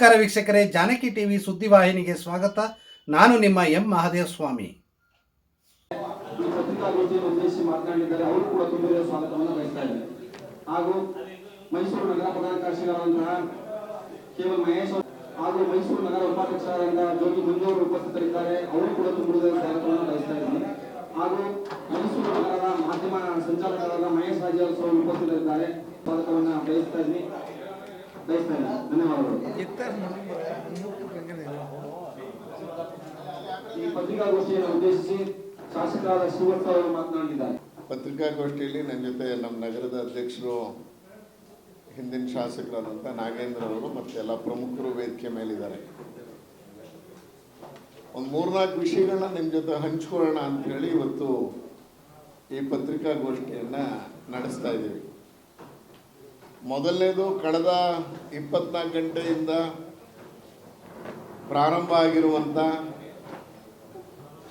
ನಮಸ್ಕಾರ ವೀಕ್ಷಕರೇ, ಜಾನಕಿ ಟಿವಿ ಸುದ್ದಿವಾಹಿನಿಗೆ ಸ್ವಾಗತ. ನಾನು ನಿಮ್ಮ ಎಂ ಮಹಾದೇವ ಸ್ವಾಮಿ ಉದ್ದೇಶಿಸಿ ಮಾತನಾಡಿದ್ದಾರೆ ಅವರು ಕೂಡ ತುಂಬಿರುವ ಸ್ವಾಗತವನ್ನು ಬಯಸ್ತಾ ಹಾಗೂ ಮೈಸೂರು ನಗರ ಪ್ರಧಾನ ಕೇವಲ ಮಹೇಶ್ ಹಾಗೂ ಮೈಸೂರು ನಗರ ಉಪಾಧ್ಯಕ್ಷರಾದಂತಹ ಜ್ಯೋತಿ ಮುಂದೂರು ಉಪಸ್ಥಿತರಿದ್ದಾರೆ. ಅವರು ಕೂಡ ತುಂಬಿದ ಸ್ವಾಗತವನ್ನು ಬಯಸ್ತಾ ಹಾಗೂ ಮೈಸೂರು ನಗರದ ಮಾಧ್ಯಮ ಸಂಚಾಲಕರಾದ ಮಹೇಶ್ ರಾಜ್ ಅವರು ಉಪಸ್ಥಿತರಿದ್ದಾರೆ. ಸ್ವಾಗತವನ್ನು ಬಯಸ್ತಾ ಇದ್ದೀನಿ. ಪತ್ರಿಕಾಗೋಷ್ಠಿಯಲ್ಲಿ ನನ್ನ ಜೊತೆ ನಮ್ಮ ನಗರದ ಅಧ್ಯಕ್ಷರು, ಹಿಂದಿನ ಶಾಸಕರಾದಂಥ ನಾಗೇಂದ್ರ ಅವರು ಮತ್ತು ಎಲ್ಲ ಪ್ರಮುಖರು ವೇದಿಕೆ ಮೇಲಿದ್ದಾರೆ. ಒಂದು ಮೂರ್ನಾಲ್ಕು ವಿಷಯಗಳನ್ನ ನಿಮ್ಮ ಜೊತೆ ಹಂಚ್ಕೊಳ್ಳೋಣ ಹೇಳಿ ಇವತ್ತು ಈ ಪತ್ರಿಕಾಗೋಷ್ಠಿಯನ್ನು ನಡೆಸ್ತಾ ಇದ್ದೀವಿ. ಮೊದಲನೇದು ಕಳೆದ ಇಪ್ಪತ್ನಾಲ್ಕು ಗಂಟೆಯಿಂದ ಪ್ರಾರಂಭ ಆಗಿರುವಂಥ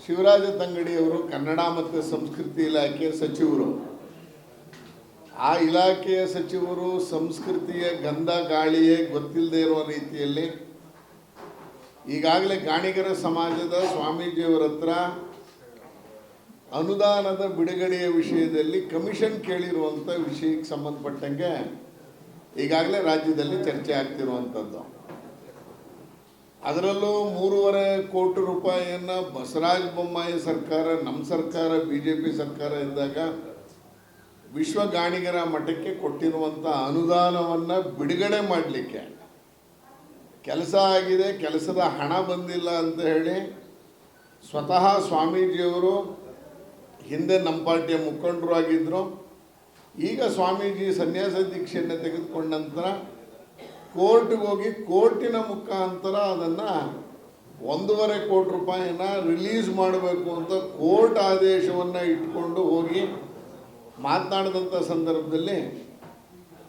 ಶಿವರಾಜ ತಂಗಡಿಯವರು ಕನ್ನಡ ಮತ್ತು ಸಂಸ್ಕೃತಿ ಇಲಾಖೆಯ ಸಚಿವರು. ಆ ಇಲಾಖೆಯ ಸಚಿವರು ಸಂಸ್ಕೃತಿಯ ಗಂಧ ಗಾಳಿಯೇ ಗೊತ್ತಿಲ್ಲದೆ ಇರುವ ರೀತಿಯಲ್ಲಿ ಈಗಾಗಲೇ ಗಾಣಿಗರ ಸಮಾಜದ ಸ್ವಾಮೀಜಿಯವರ ಹತ್ರ ಅನುದಾನದ ಬಿಡುಗಡೆಯ ವಿಷಯದಲ್ಲಿ ಕಮಿಷನ್ ಕೇಳಿರುವಂಥ ವಿಷಯಕ್ಕೆ ಸಂಬಂಧಪಟ್ಟಂಗೆ ಈಗಾಗಲೇ ರಾಜ್ಯದಲ್ಲಿ ಚರ್ಚೆ ಆಗ್ತಿರುವಂಥದ್ದು. ಅದರಲ್ಲೂ ಮೂರುವರೆ ಕೋಟಿ ರೂಪಾಯಿಯನ್ನು ಬಸವರಾಜ ಬೊಮ್ಮಾಯಿ ಸರ್ಕಾರ, ನಮ್ಮ ಸರ್ಕಾರ ಬಿ ಜೆ ಪಿ ಸರ್ಕಾರ ಇದ್ದಾಗ ವಿಶ್ವ ಗಾಣಿಗರ ಮಠಕ್ಕೆ ಕೊಟ್ಟಿರುವಂಥ ಅನುದಾನವನ್ನು ಬಿಡುಗಡೆ ಮಾಡಲಿಕ್ಕೆ. ಕೆಲಸ ಆಗಿದೆ, ಕೆಲಸದ ಹಣ ಬಂದಿಲ್ಲ ಅಂತ ಹೇಳಿ ಸ್ವತಃ ಸ್ವಾಮೀಜಿಯವರು ಹಿಂದೆ ನಮ್ಮ ಪಾರ್ಟಿಯ ಮುಖಂಡರು ಆಗಿದ್ದರು ಈಗ ಸ್ವಾಮೀಜಿ ಸನ್ಯಾಸ ದೀಕ್ಷೆಯನ್ನು ತೆಗೆದುಕೊಂಡ ನಂತರ ಕೋರ್ಟ್ಗೆ ಹೋಗಿ ಕೋರ್ಟಿನ ಮುಖಾಂತರ ಅದನ್ನು ಒಂದೂವರೆ ಕೋಟಿ ರೂಪಾಯಿನ ರಿಲೀಸ್ ಮಾಡಬೇಕು ಅಂತ ಕೋರ್ಟ್ ಆದೇಶವನ್ನು ಇಟ್ಕೊಂಡು ಹೋಗಿ ಮಾತನಾಡಿದಂಥ ಸಂದರ್ಭದಲ್ಲಿ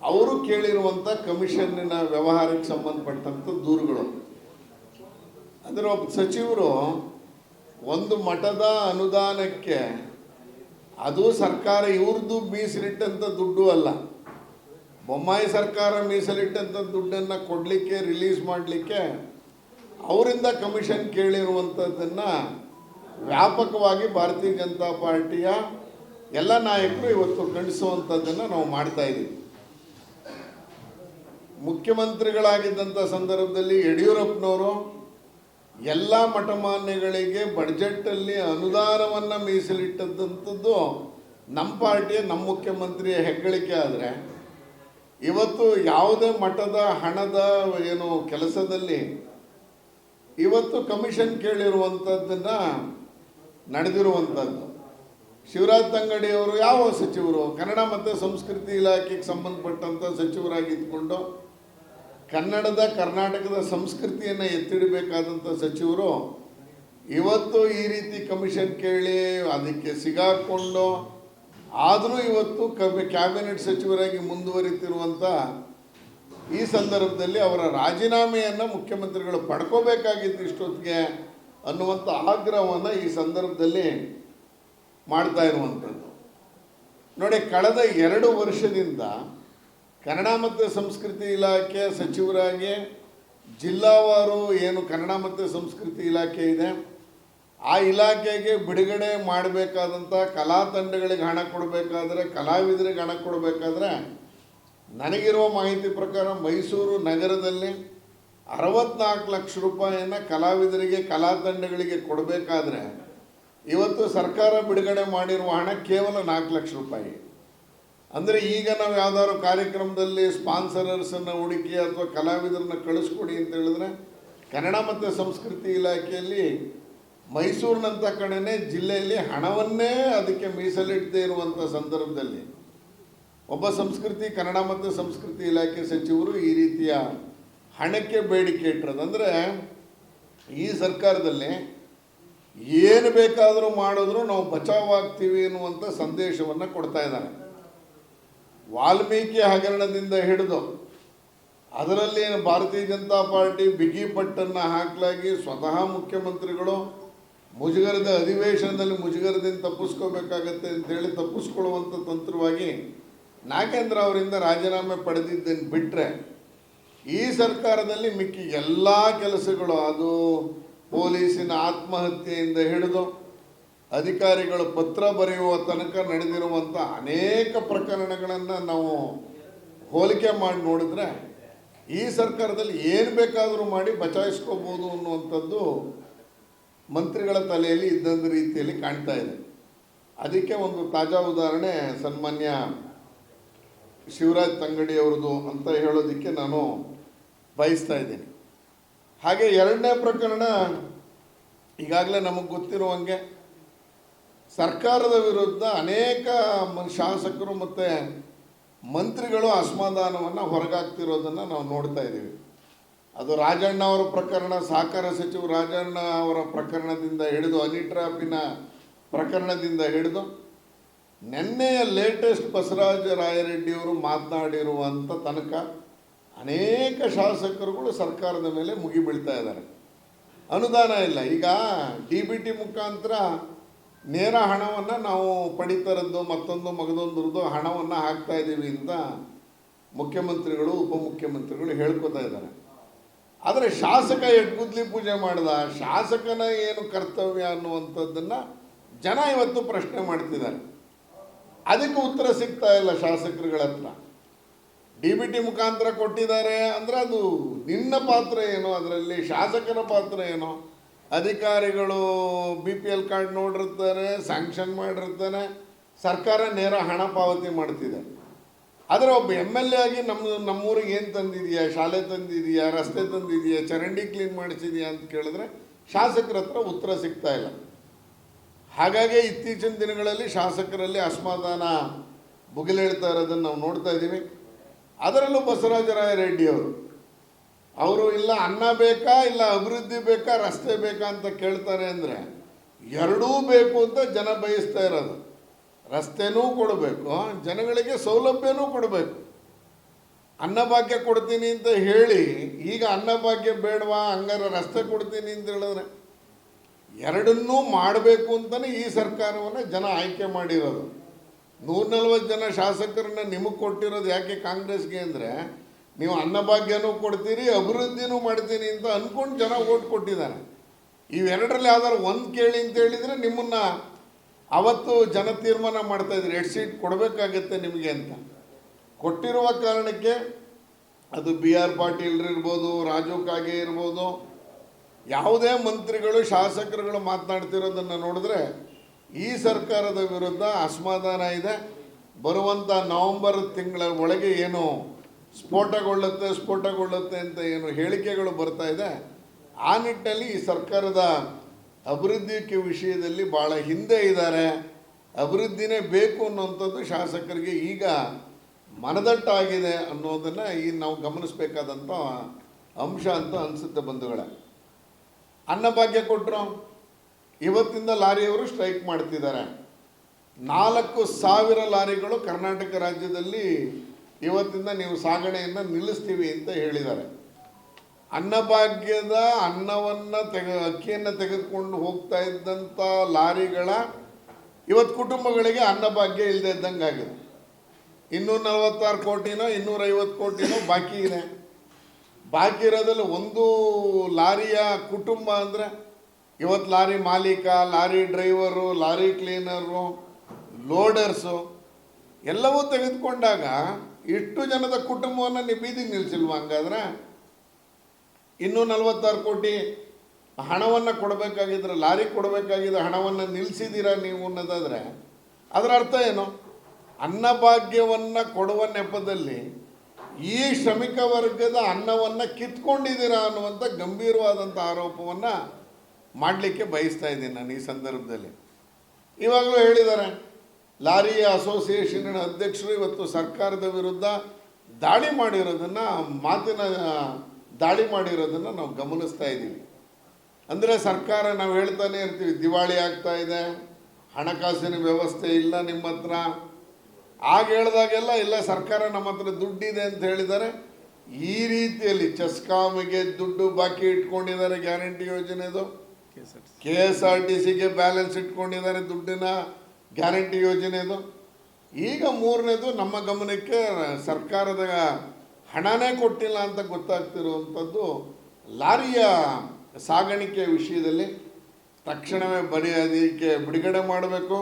ಅವರು ಕೇಳಿರುವಂಥ ಕಮಿಷನ್ನಿನ ವ್ಯವಹಾರಕ್ಕೆ ಸಂಬಂಧಪಟ್ಟಂಥ ದೂರುಗಳು. ಅಂದರೆ ಒಬ್ಬ ಸಚಿವರು ಒಂದು ಮಠದ ಅನುದಾನಕ್ಕೆ ಅದು ಸರ್ಕಾರ ಇವ್ರದ್ದು ಮೀಸಲಿಟ್ಟಂಥ ದುಡ್ಡು ಅಲ್ಲ. ಬೊಮ್ಮಾಯಿ ಸರ್ಕಾರ ಮೀಸಲಿಟ್ಟಂಥ ದುಡ್ಡನ್ನು ಕೊಡಲಿಕ್ಕೆ ರಿಲೀಸ್ ಮಾಡಲಿಕ್ಕೆ ಅವರಿಂದ ಕಮಿಷನ್ ಕೇಳಿರುವಂಥದ್ದನ್ನು ವ್ಯಾಪಕವಾಗಿ ಭಾರತೀಯ ಜನತಾ ಪಾರ್ಟಿಯ ಎಲ್ಲ ನಾಯಕರು ಇವತ್ತು ಖಂಡಿಸುವಂಥದ್ದನ್ನು ನಾವು ಮಾಡ್ತಾ ಇದ್ದೀವಿ. ಮುಖ್ಯಮಂತ್ರಿಗಳಾಗಿದ್ದಂಥ ಸಂದರ್ಭದಲ್ಲಿ ಯಡಿಯೂರಪ್ಪನವರು ಎಲ್ಲ ಮಠಮಾನ್ಯಗಳಿಗೆ ಬಡ್ಜೆಟ್ಟಲ್ಲಿ ಅನುದಾನವನ್ನು ಮೀಸಲಿಟ್ಟದ್ದಂಥದ್ದು ನಮ್ಮ ಪಾರ್ಟಿಯ ನಮ್ಮ ಮುಖ್ಯಮಂತ್ರಿಯ ಹೆಗ್ಗಳಿಕೆ ಆದರೆ, ಇವತ್ತು ಯಾವುದೇ ಮಠದ ಹಣದ ಏನು ಕೆಲಸದಲ್ಲಿ ಇವತ್ತು ಕಮಿಷನ್ ಕೇಳಿರುವಂಥದ್ದನ್ನು ನಡೆದಿರುವಂಥದ್ದು ಶಿವರಾಜ್ ತಂಗಡಿಯವರು ಯಾವ ಸಚಿವರು, ಕನ್ನಡ ಮತ್ತು ಸಂಸ್ಕೃತಿ ಇಲಾಖೆಗೆ ಸಂಬಂಧಪಟ್ಟಂಥ ಸಚಿವರಾಗಿದ್ದುಕೊಂಡು ಕನ್ನಡದ ಕರ್ನಾಟಕದ ಸಂಸ್ಕೃತಿಯನ್ನು ಎತ್ತಿಡಬೇಕಾದಂಥ ಸಚಿವರು ಇವತ್ತು ಈ ರೀತಿ ಕಮಿಷನ್ ಕೇಳಿ ಅದಕ್ಕೆ ಸಿಗಾಕೊಂಡು ಆದರೂ ಇವತ್ತು ಕಬಿ ಕ್ಯಾಬಿನೆಟ್ ಸಚಿವರಾಗಿ ಮುಂದುವರಿತಿರುವಂಥ ಈ ಸಂದರ್ಭದಲ್ಲಿ ಅವರ ರಾಜೀನಾಮೆಯನ್ನು ಮುಖ್ಯಮಂತ್ರಿಗಳು ಪಡ್ಕೋಬೇಕಾಗಿತ್ತು ಇಷ್ಟೊತ್ತಿಗೆ ಅನ್ನುವಂಥ ಆಗ್ರಹವನ್ನು ಈ ಸಂದರ್ಭದಲ್ಲಿ ಮಾಡ್ತಾ ಇರುವಂಥದ್ದು ನೋಡಿ, ಕಳೆದ ಎರಡು ವರ್ಷದಿಂದ ಕನ್ನಡ ಮತ್ತು ಸಂಸ್ಕೃತಿ ಇಲಾಖೆ ಸಚಿವರಾಗಿ ಜಿಲ್ಲಾವಾರು ಏನು ಕನ್ನಡ ಮತ್ತು ಸಂಸ್ಕೃತಿ ಇಲಾಖೆ ಇದೆ. ಆ ಇಲಾಖೆಗೆ ಬಿಡುಗಡೆ ಮಾಡಬೇಕಾದಂಥ ಕಲಾ ತಂಡಗಳಿಗೆ ಹಣ ಕೊಡಬೇಕಾದ್ರೆ, ಕಲಾವಿದರಿಗೆ ಹಣ ಕೊಡಬೇಕಾದ್ರೆ ನನಗಿರುವ ಮಾಹಿತಿ ಪ್ರಕಾರ ಮೈಸೂರು ನಗರದಲ್ಲಿ ಅರವತ್ನಾಲ್ಕು ಲಕ್ಷ ರೂಪಾಯಿಯನ್ನು ಕಲಾವಿದರಿಗೆ, ಕಲಾ ತಂಡಗಳಿಗೆ ಕೊಡಬೇಕಾದ್ರೆ ಇವತ್ತು ಸರ್ಕಾರ ಬಿಡುಗಡೆ ಮಾಡಿರುವ ಹಣ ಕೇವಲ ನಾಲ್ಕು ಲಕ್ಷ ರೂಪಾಯಿ. ಅಂದರೆ ಈಗ ನಾವು ಯಾವ್ದಾದ್ರು ಕಾರ್ಯಕ್ರಮದಲ್ಲಿ ಸ್ಪಾನ್ಸರರ್ಸನ್ನು ಹುಡುಕಿ ಅಥವಾ ಕಲಾವಿದರನ್ನ ಕಳಿಸ್ಕೊಡಿ ಅಂತ ಹೇಳಿದ್ರೆ ಕನ್ನಡ ಮತ್ತು ಸಂಸ್ಕೃತಿ ಇಲಾಖೆಯಲ್ಲಿ ಮೈಸೂರಿನಂಥ ಕಡೆನೇ ಜಿಲ್ಲೆಯಲ್ಲಿ ಹಣವನ್ನೇ ಅದಕ್ಕೆ ಮೀಸಲಿಡದೇ ಇರುವಂಥ ಸಂದರ್ಭದಲ್ಲಿ ಒಬ್ಬ ಸಂಸ್ಕೃತಿ, ಕನ್ನಡ ಮತ್ತು ಸಂಸ್ಕೃತಿ ಇಲಾಖೆ ಸಚಿವರು ಈ ರೀತಿಯ ಹಣಕ್ಕೆ ಬೇಡಿಕೆ ಇಟ್ಟಿರೋದು ಅಂದರೆ ಈ ಸರ್ಕಾರದಲ್ಲಿ ಏನು ಬೇಕಾದರೂ ಮಾಡಿದ್ರು ನಾವು ಬಚಾವಾಗ್ತೀವಿ ಅನ್ನುವಂಥ ಸಂದೇಶವನ್ನು ಕೊಡ್ತಾ ಇದ್ದಾರೆ. ವಾಲ್ಮೀಕಿ ಹಗರಣದಿಂದ ಹಿಡಿದು ಅದರಲ್ಲಿ ಭಾರತೀಯ ಜನತಾ ಪಾರ್ಟಿ, ಬಿಗಿ ಪಟ್ಟನ್ನು ಹಾಕಲಾಗಿ ಸ್ವತಃ ಮುಖ್ಯಮಂತ್ರಿಗಳು ಮುಜುಗರದ ಅಧಿವೇಶನದಲ್ಲಿ ಮುಜುಗರದಿಂದ ತಪ್ಪಿಸ್ಕೋಬೇಕಾಗತ್ತೆ ಅಂತೇಳಿ ತಪ್ಪಿಸ್ಕೊಳ್ಳುವಂಥ ತಂತ್ರವಾಗಿ ನಾಗೇಂದ್ರ ಅವರಿಂದ ರಾಜೀನಾಮೆ ಪಡೆದಿದ್ದನ್ನು ಬಿಟ್ಟರೆ ಈ ಸರ್ಕಾರದಲ್ಲಿ ಮಿಕ್ಕಿ ಎಲ್ಲ ಕೆಲಸಗಳು ಅದು ಪೊಲೀಸಿನ ಆತ್ಮಹತ್ಯೆಯಿಂದ ಹಿಡಿದು ಅಧಿಕಾರಿಗಳು ಪತ್ರ ಬರೆಯುವ ತನಕ ನಡೆದಿರುವಂಥ ಅನೇಕ ಪ್ರಕರಣಗಳನ್ನು ನಾವು ಹೋಲಿಕೆ ಮಾಡಿ ನೋಡಿದ್ರೆ ಈ ಸರ್ಕಾರದಲ್ಲಿ ಏನು ಬೇಕಾದರೂ ಮಾಡಿ ಬಚಾಯಿಸ್ಕೋಬೋದು ಅನ್ನುವಂಥದ್ದು ಮಂತ್ರಿಗಳ ತಲೆಯಲ್ಲಿ ಇದ್ದಂಥ ರೀತಿಯಲ್ಲಿ ಕಾಣ್ತಾ ಇದೆ. ಅದಕ್ಕೆ ಒಂದು ತಾಜಾ ಉದಾಹರಣೆ ಸನ್ಮಾನ್ಯ ಶಿವರಾಜ್ ತಂಗಡಿ ಅವ್ರದ್ದು ಅಂತ ಹೇಳೋದಕ್ಕೆ ನಾನು ಬಯಸ್ತಾ ಇದ್ದೀನಿ. ಹಾಗೆ ಎರಡನೇ ಪ್ರಕರಣ ಈಗಾಗಲೇ ನಮಗೆ ಗೊತ್ತಿರುವಂಗೆ ಸರ್ಕಾರದ ವಿರುದ್ಧ ಅನೇಕ ಶಾಸಕರು ಮತ್ತು ಮಂತ್ರಿಗಳು ಅಸಮಾಧಾನವನ್ನು ಹೊರಗಾಗ್ತಿರೋದನ್ನು ನಾವು ನೋಡ್ತಾ ಇದ್ದೀವಿ. ಅದು ರಾಜಣ್ಣ ಅವರ ಪ್ರಕರಣ, ಸಹಕಾರ ಸಚಿವ ರಾಜಣ್ಣ ಅವರ ಪ್ರಕರಣದಿಂದ ಹಿಡಿದು ಅನಿಟ್ರಾಪಿನ ಪ್ರಕರಣದಿಂದ ಹಿಡಿದು ನಿನ್ನೆಯ ಲೇಟೆಸ್ಟ್ ಬಸವರಾಜ ರಾಯರೆಡ್ಡಿಯವರು ಮಾತನಾಡಿರುವಂಥ ತನಕ ಅನೇಕ ಶಾಸಕರುಗಳು ಸರ್ಕಾರದ ಮೇಲೆ ಮುಗಿಬೀಳ್ತಾ ಇದ್ದಾರೆ. ಅನುದಾನ ಇಲ್ಲ. ಈಗ ಡಿ ಬಿ ಟಿ ಮುಖಾಂತರ ನೇರ ಹಣವನ್ನು ನಾವು ಪಡಿತರದ್ದು, ಮತ್ತೊಂದು ಮಗದೊಂದರದ್ದು ಹಣವನ್ನು ಹಾಕ್ತಾ ಇದ್ದೀವಿ ಅಂತ ಮುಖ್ಯಮಂತ್ರಿಗಳು, ಉಪಮುಖ್ಯಮಂತ್ರಿಗಳು ಹೇಳ್ಕೊತಾ ಇದ್ದಾರೆ. ಆದರೆ ಶಾಸಕ ಎಡ್ಗುದ್ಲಿ ಪೂಜೆ ಮಾಡಿದ, ಶಾಸಕನ ಏನು ಕರ್ತವ್ಯ ಅನ್ನುವಂಥದ್ದನ್ನು ಜನ ಇವತ್ತು ಪ್ರಶ್ನೆ ಮಾಡ್ತಿದ್ದಾರೆ. ಅದಕ್ಕೆ ಉತ್ತರ ಸಿಗ್ತಾ ಇಲ್ಲ ಶಾಸಕರುಗಳ ಹತ್ರ. ಡಿ ಬಿ ಟಿ ಮುಖಾಂತರ ಕೊಟ್ಟಿದ್ದಾರೆ ಅಂದರೆ ಅದು ನಿನ್ನ ಪಾತ್ರ ಏನು? ಅದರಲ್ಲಿ ಶಾಸಕರ ಪಾತ್ರ ಏನು? ಅಧಿಕಾರಿಗಳು ಬಿ ಪಿ ಎಲ್ ಕಾರ್ಡ್ ನೋಡಿರ್ತಾರೆ ಸ್ಯಾಂಕ್ಷನ್ ಮಾಡಿರ್ತಾರೆ, ಸರ್ಕಾರ ನೇರ ಹಣ ಪಾವತಿ ಮಾಡ್ತಿದೆ. ಆದರೆ ಒಬ್ಬ ಎಂ ಎಲ್ ಎ ಆಗಿ ನಮ್ಮ ನಮ್ಮೂರಿಗೆ ಏನು ತಂದಿದೆಯಾ? ಶಾಲೆ ತಂದಿದೆಯಾ? ರಸ್ತೆ ತಂದಿದೆಯಾ? ಚರಂಡಿ ಕ್ಲೀನ್ ಮಾಡಿಸಿದೆಯಾ ಅಂತ ಕೇಳಿದ್ರೆ ಶಾಸಕರ ಹತ್ರ ಉತ್ತರ ಸಿಗ್ತಾ ಇಲ್ಲ. ಹಾಗಾಗಿ ಇತ್ತೀಚಿನ ದಿನಗಳಲ್ಲಿ ಶಾಸಕರಲ್ಲಿ ಅಸಮಾಧಾನ ಬುಗಿಲೇಳ್ತಾ ಇರೋದನ್ನು ನಾವು ನೋಡ್ತಾ ಇದ್ದೀವಿ. ಅದರಲ್ಲೂ ಬಸವರಾಜರಾಯ ರೆಡ್ಡಿ ಅವರು ಅವರು ಇಲ್ಲ, ಅನ್ನ ಬೇಕಾ, ಇಲ್ಲ ಅಭಿವೃದ್ಧಿ ಬೇಕಾ, ರಸ್ತೆ ಬೇಕಾ ಅಂತ ಕೇಳ್ತಾರೆ ಅಂದರೆ ಎರಡೂ ಬೇಕು ಅಂತ ಜನ ಬಯಸ್ತಾ ಇರೋದು. ರಸ್ತೆನೂ ಕೊಡಬೇಕು, ಜನಗಳಿಗೆ ಸೌಲಭ್ಯನೂ ಕೊಡಬೇಕು. ಅನ್ನಭಾಗ್ಯ ಕೊಡ್ತೀನಿ ಅಂತ ಹೇಳಿ, ಈಗ ಅನ್ನಭಾಗ್ಯ ಬೇಡವಾ, ಹಂಗಾರೆ ರಸ್ತೆ ಕೊಡ್ತೀನಿ ಅಂತ ಹೇಳಿದ್ರೆ ಎರಡನ್ನೂ ಮಾಡಬೇಕು ಅಂತಲೇ ಈ ಸರ್ಕಾರವನ್ನು ಜನ ಆಯ್ಕೆ ಮಾಡಿರೋದು. ನೂರ ನಲ್ವತ್ತು ಜನ ಶಾಸಕರನ್ನ ನಿಮಗೆ ಕೊಟ್ಟಿರೋದು ಯಾಕೆ ಕಾಂಗ್ರೆಸ್ಗೆ ಅಂದರೆ ನೀವು ಅನ್ನಭಾಗ್ಯನೂ ಕೊಡ್ತೀರಿ, ಅಭಿವೃದ್ಧಿನೂ ಮಾಡ್ತೀನಿ ಅಂತ ಅಂದ್ಕೊಂಡು ಜನ ಓಟ್ ಕೊಟ್ಟಿದ್ದಾರೆ. ಇವೆರಡರಲ್ಲಿ ಯಾವ್ದಾದ್ರು ಒಂದು ಕೇಳಿ ಅಂತ ಹೇಳಿದರೆ ನಿಮ್ಮನ್ನು ಅವತ್ತು ಜನ ತೀರ್ಮಾನ ಇದ್ರೆ ಎಷ್ಟು ಸೀಟ್ ಕೊಡಬೇಕಾಗತ್ತೆ ನಿಮಗೆ ಅಂತ. ಕೊಟ್ಟಿರುವ ಕಾರಣಕ್ಕೆ ಅದು ಬಿ ಆರ್ ಪಾಟೀಲ್ರಿರ್ಬೋದು ರಾಜು ಕಾಗೆ ಇರ್ಬೋದು, ಯಾವುದೇ ಮಂತ್ರಿಗಳು, ಶಾಸಕರುಗಳು ಮಾತನಾಡ್ತಿರೋದನ್ನು ನೋಡಿದ್ರೆ ಈ ಸರ್ಕಾರದ ವಿರುದ್ಧ ಅಸಮಾಧಾನ ಇದೆ. ಬರುವಂಥ ನವಂಬರ್ ತಿಂಗಳ ಒಳಗೆ ಏನು ಸ್ಫೋಟಗೊಳ್ಳುತ್ತೆ ಸ್ಫೋಟಗೊಳ್ಳುತ್ತೆ ಅಂತ ಏನು ಹೇಳಿಕೆಗಳು ಬರ್ತಾ ಇದೆ. ಆ ನಿಟ್ಟಿನಲ್ಲಿ ಈ ಸರ್ಕಾರದ ಅಭಿವೃದ್ಧಿ ವಿಷಯದಲ್ಲಿ ಭಾಳ ಹಿಂದೆ ಇದ್ದಾರೆ. ಅಭಿವೃದ್ಧಿನೇ ಬೇಕು ಅನ್ನೋಂಥದ್ದು ಶಾಸಕರಿಗೆ ಈಗ ಮನದಟ್ಟಾಗಿದೆ ಅನ್ನೋದನ್ನು ಈ ನಾವು ಗಮನಿಸಬೇಕಾದಂಥ ಅಂಶ ಅಂತ ಅನಿಸುತ್ತೆ ಬಂಧುಗಳೇ. ಅನ್ನಭಾಗ್ಯ ಕೊಟ್ಟರು ಇವತ್ತಿಂದ ಲಾರಿಯವರು ಸ್ಟ್ರೈಕ್ ಮಾಡ್ತಿದ್ದಾರೆ. ನಾಲ್ಕು ಸಾವಿರ ಲಾರಿಗಳು ಕರ್ನಾಟಕ ರಾಜ್ಯದಲ್ಲಿ ಇವತ್ತಿಂದ ನೀವು ಸಾಗಣೆಯನ್ನು ನಿಲ್ಲಿಸ್ತೀವಿ ಅಂತ ಹೇಳಿದ್ದಾರೆ. ಅನ್ನಭಾಗ್ಯದ ಅನ್ನವನ್ನು ತೆಗೆ, ಅಕ್ಕಿಯನ್ನು ತೆಗೆದುಕೊಂಡು ಹೋಗ್ತಾ ಇದ್ದಂಥ ಲಾರಿಗಳ ಇವತ್ತು ಕುಟುಂಬಗಳಿಗೆ ಅನ್ನಭಾಗ್ಯ ಇಲ್ಲದೆ ಇದ್ದಂಗೆ ಆಗಿದೆ. ಇನ್ನೂರ ನಲವತ್ತಾರು ಕೋಟಿನೋ ಇನ್ನೂರೈವತ್ತು ಕೋಟಿನೋ ಬಾಕಿ ಇದೆ. ಬಾಕಿ ಇರೋದ್ರಲ್ಲಿ ಒಂದು ಲಾರಿಯ ಕುಟುಂಬ ಅಂದರೆ ಇವತ್ತು ಲಾರಿ ಮಾಲೀಕ, lorry driver, lorry cleaner, loaders ಎಲ್ಲವೂ ತೆಗೆದುಕೊಂಡಾಗ ಇಷ್ಟು ಜನದ ಕುಟುಂಬವನ್ನು ನೀವು ಬೀದಿಗೆ ನಿಲ್ಲಿಸಿಲ್ವ ಹಂಗಾದ್ರೆ? ಇನ್ನೂ ನಲವತ್ತಾರು ಕೋಟಿ ಹಣವನ್ನು ಕೊಡಬೇಕಾಗಿದ್ರೆ, ಲಾರಿ ಕೊಡಬೇಕಾಗಿದ್ದ ಹಣವನ್ನು ನಿಲ್ಲಿಸಿದ್ದೀರಾ ನೀವು ಅನ್ನೋದಾದರೆ ಅದರ ಅರ್ಥ ಏನು? ಅನ್ನಭಾಗ್ಯವನ್ನು ಕೊಡುವ ನೆಪದಲ್ಲಿ ಈ ಶ್ರಮಿಕ ವರ್ಗದ ಅನ್ನವನ್ನು ಕಿತ್ಕೊಂಡಿದ್ದೀರಾ ಅನ್ನುವಂಥ ಗಂಭೀರವಾದಂಥ ಆರೋಪವನ್ನು ಮಾಡಲಿಕ್ಕೆ ಬಯಸ್ತಾ ಇದ್ದೀನಿ ನಾನು ಈ ಸಂದರ್ಭದಲ್ಲಿ. ಇವಾಗಲೂ ಹೇಳಿದ್ದಾರೆ ಲಾರಿ ಅಸೋಸಿಯೇಷನ್ ಅಧ್ಯಕ್ಷರು ಇವತ್ತು ಸರ್ಕಾರದ ವಿರುದ್ಧ ದಾಳಿ ಮಾಡಿರೋದನ್ನು ಮಾತಿನ ದಾಳಿ ಮಾಡಿರೋದನ್ನು ನಾವು ಗಮನಿಸ್ತಾ ಇದ್ದೀವಿ. ಅಂದರೆ ಸರ್ಕಾರ ನಾವು ಹೇಳ್ತಾನೆ ಇರ್ತೀವಿ ದಿವಾಳಿ ಆಗ್ತಾ ಇದೆ ಹಣಕಾಸಿನ ವ್ಯವಸ್ಥೆ ಇಲ್ಲ ನಿಮ್ಮ ಹತ್ರ. ಆಗ ಹೇಳಿದಾಗೆಲ್ಲ ಇಲ್ಲ ಸರ್ಕಾರ ನಮ್ಮ ಹತ್ರ ದುಡ್ಡಿದೆ ಅಂತ ಹೇಳಿದ್ದಾರೆ ಈ ರೀತಿಯಲ್ಲಿ ಚೆಸ್ಕಾಮಿಗೆ ದುಡ್ಡು ಬಾಕಿ ಇಟ್ಕೊಂಡಿದ್ದಾರೆ ಗ್ಯಾರಂಟಿ ಯೋಜನೆದು. ಕೆ ಎಸ್ ಆರ್ ಟಿ ಸಿಗೆ ಬ್ಯಾಲೆನ್ಸ್ ಇಟ್ಕೊಂಡಿದ್ದಾರೆ ದುಡ್ಡಿನ. ಗ್ಯಾರಂಟಿ ಯೋಜನೆದು. ಈಗ ಮೂರನೇದು ನಮ್ಮ ಗಮನಕ್ಕೆ ಸರ್ಕಾರದ ಹಣನೇ ಕೊಟ್ಟಿಲ್ಲ ಅಂತ ಗೊತ್ತಾಗ್ತಿರುವಂಥದ್ದು ಲಾರಿಯ ಸಾಗಾಣಿಕೆ ವಿಷಯದಲ್ಲಿ ತಕ್ಷಣವೇ ಬರೀ ಅದಕ್ಕೆ ಬಿಡುಗಡೆ ಮಾಡಬೇಕು.